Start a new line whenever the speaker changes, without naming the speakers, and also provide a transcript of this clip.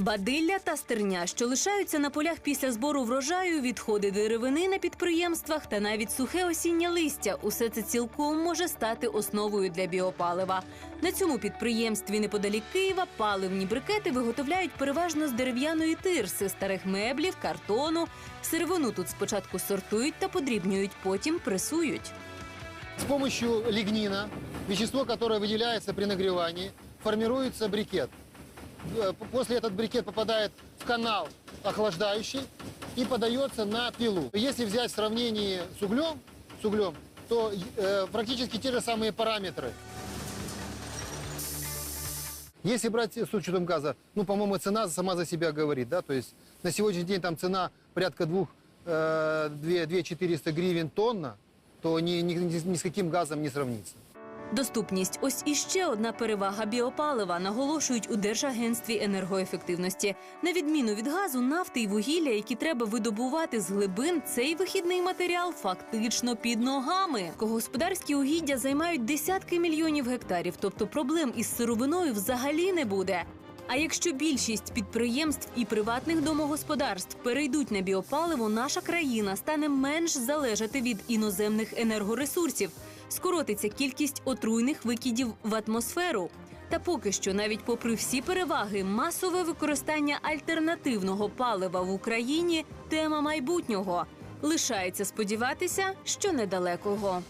Бадилля та стерня, що лишаються на полях після збору врожаю, відходи деревини на підприємствах та навіть сухе осіннє листя. Усе це цілком може стати основою для біопалива. На цьому підприємстві неподалік Києва паливні брикети виготовляють переважно з дерев'яної тирси, старих меблів, картону. Сировину тут спочатку сортують та подрібнюють, потім пресують.
С помощью лигнина, вещество, которое выделяется при нагревании, формируется брикет. Э, После этот брикет попадает в канал охлаждающий и подается на пилу. Если взять в сравнении с углем, с углем то э, практически те же самые параметры. Если брать с учетом газа, ну, по-моему, цена сама за себя говорит, да, то есть на сегодняшний день там цена порядка двух, э, 2, 2 400 гривен тонна, то ни, ни, ни с каким газом не сравнится.
Доступність ось іще одна перевага біопалива, наголошують у Держагентстві енергоефективності. На відміну від газу, нафти й вугілля, які треба видобувати з глибин, цей вихідний матеріал фактично під ногами. Господарські угіддя займають десятки мільйонів гектарів, тобто проблем із сировиною взагалі не буде. А якщо більшість підприємств і приватних домогосподарств перейдуть на біопаливо, наша країна стане менш залежати від іноземних енергоресурсів, скоротиться кількість отруйних викидів в атмосферу. Та поки що, навіть попри всі переваги, масове використання альтернативного палива в Україні тема майбутнього. Лишається сподіватися, що недалекого.